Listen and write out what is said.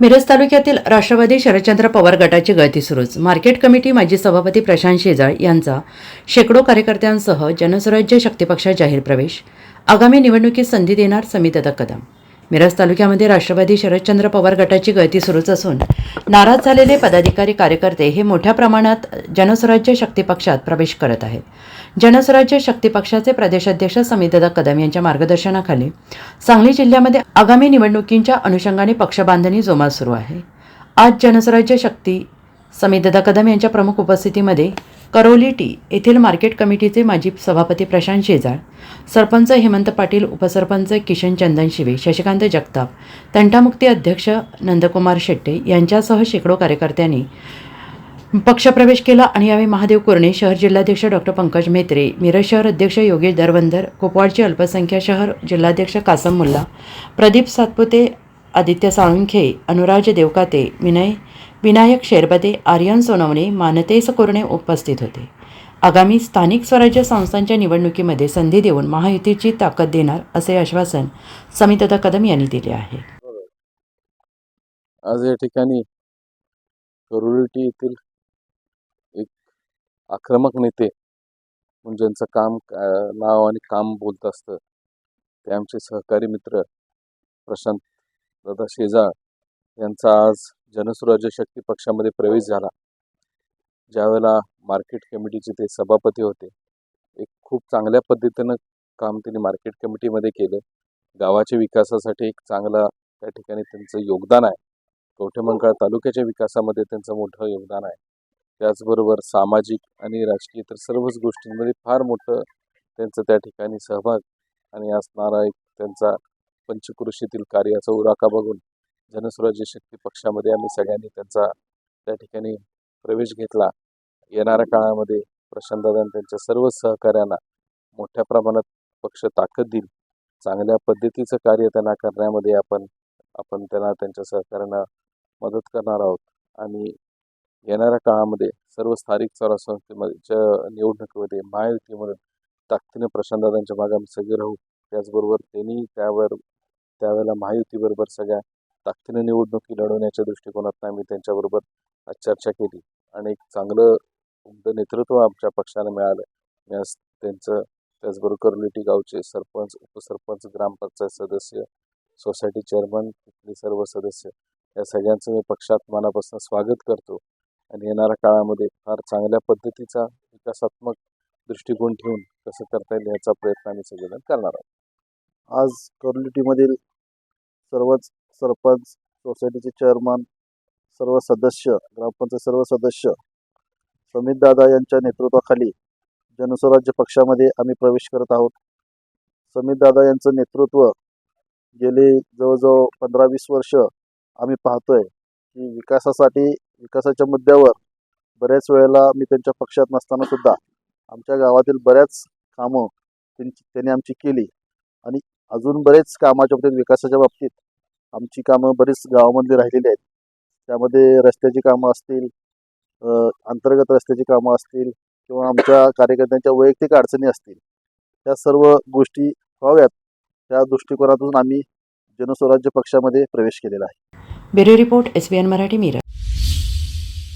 मिरज तालुक्यातील राष्ट्रवादी शरदचंद्र पवार गटाची गळती सुरूच. मार्केट कमिटी माजी सभापती प्रशांत शेजाळ यांचा शेकडो कार्यकर्त्यांसह जनस्वराज्य शक्तीपक्षात जाहीर प्रवेश. आगामी निवडणुकीत संधी देणार समितदा कदम. मिरज तालुक्यामध्ये राष्ट्रवादी शरदचंद्र पवार गटाची गळती सुरूच असून नाराज झालेले पदाधिकारी कार्यकर्ते हे मोठ्या प्रमाणात जनस्वराज्य शक्ती पक्षात प्रवेश करत आहेत. जनस्वराज्य शक्ती पक्षाचे प्रदेशाध्यक्ष समितदा कदम यांच्या मार्गदर्शनाखाली सांगली जिल्ह्यामध्ये आगामी निवडणुकींच्या अनुषंगाने पक्षबांधणी जोमात सुरू आहे. आज जनस्वराज्य शक्ती समितदा कदम यांच्या प्रमुख उपस्थितीमध्ये करोलीटी येथील मार्केट कमिटीचे माजी सभापती प्रशांत शेजाळ सरपंच हेमंत पाटील उपसरपंच किशन चंदन शिवे शशिकांत जगताप तंटामुक्ती अध्यक्ष नंदकुमार शेट्टे यांच्यासह शेकडो कार्यकर्त्यांनी पक्षप्रवेश केला आणि यावेळी महादेव कुरणे शहर जिल्हाध्यक्ष डॉक्टर पंकज मेत्रे मिरज शहर अध्यक्ष योगेश दरवंदर कुपवाडचे अल्पसंख्या शहर जिल्हाध्यक्ष कासम मुल्ला प्रदीप सातपुते आदित्य साळुंखे अनुराज देवकाते विनय विनायक शेरबदे आर्यन सोनवणे मानतेस कोरणे उपस्थित होते. आगामी स्थानिक स्वराज्य संस्थांच्या निवडणुकीमध्ये संधी देऊन महायुतीची ताकद देणार असे आश्वासन समितदा कदम यांनी दिले आहे. आज या ठिकाणी करुरटी येथील एक आक्रमक नेते ज्यांचं काम नाव आणि काम बोलत असतं ते आमचे सहकारी मित्र प्रशांत दादा शेजाळ यांचा आज जनसुराज्य शक्ती पक्षामध्ये प्रवेश झाला. ज्यावेळेला मार्केट कमिटीचे ते सभापती होते एक खूप चांगल्या पद्धतीनं काम त्यांनी मार्केट कमिटीमध्ये केलं. गावाच्या विकासासाठी एक चांगला त्या ठिकाणी त्यांचं योगदान आहे. कवठेमंकाळ तालुक्याच्या विकासामध्ये त्यांचं मोठं योगदान आहे. त्याचबरोबर सामाजिक आणि राजकीय तर सर्वच गोष्टींमध्ये फार मोठं त्यांचं त्या ठिकाणी सहभाग आणि असणारा एक त्यांचा पंचकृषीतील कार्याचा उराका बघून जनसुराज्य शक्ती पक्षामध्ये आम्ही सगळ्यांनी त्यांचा त्या ठिकाणी प्रवेश घेतला. येणाऱ्या काळामध्ये प्रशांतदादा त्यांच्या सर्व सहकाऱ्यांना मोठ्या प्रमाणात पक्ष ताकद देईल. चांगल्या पद्धतीचं कार्य त्यांना करण्यामध्ये आपण आपण त्यांना त्यांच्या सहकार्यांना मदत करणार आहोत. आणि येणाऱ्या काळामध्ये सर्व स्थानिक स्वराज्य संस्थेच्या निवडणुकीमध्ये महायुतीमध्ये ताकदीने प्रशांतदादांच्या मागे आम्ही सगळे राहू. त्याचबरोबर त्यांनी त्यावर त्यावेळेला महायुतीबरोबर सगळ्या ताकदीनं निवडणुकी लढवण्याच्या दृष्टिकोनातून आम्ही त्यांच्याबरोबर चर्चा केली. आणि एक चांगलं उमदं नेतृत्व आमच्या पक्षाला मिळालं. मी आज त्यांचं त्याचबरोबर करलिटी गावचे सरपंच उपसरपंच ग्रामपंचायत सदस्य सोसायटी चेअरमन तिथले सर्व सदस्य या सगळ्यांचं मी पक्षात मनापासून स्वागत करतो. आणि येणाऱ्या काळामध्ये फार चांगल्या पद्धतीचा विकासात्मक दृष्टिकोन ठेवून कसं करता येईल याचा प्रयत्न आम्ही सगळेजण करणार आहोत. आज करलिटीमधील सर्वच सरपंच सोसायटीचे चेअरमन सर्व सदस्य ग्रामपंचायत सर्व सदस्य समित दादा यांच्या नेतृत्वाखाली जनस्वराज्य पक्षामध्ये आम्ही प्रवेश करत आहोत. समित दादा यांचं नेतृत्व गेले जवळजवळ पंधरा वीस वर्ष आम्ही पाहतोय की विकासासाठी विकासाच्या मुद्द्यावर बऱ्याच वेळेला मी त्यांच्या पक्षात नसताना सुद्धा आमच्या गावातील बऱ्याच कामं त्यांची त्यांनी आमची केली. आणि अजून बरेच कामाच्या बाबतीत विकासाच्या बाबतीत आमची कामं बरीच गावामधली राहिलेली आहेत. त्यामध्ये रस्त्याची कामं असतील अंतर्गत रस्त्याची कामं असतील किंवा आमच्या कार्यकर्त्यांच्या वैयक्तिक अडचणी असतील त्या सर्व गोष्टी व्हाव्यात. त्या दृष्टिकोनातून आम्ही जनस्वराज्य पक्षामध्ये प्रवेश केलेला आहे. Bureau report S B N Marathi Miraj.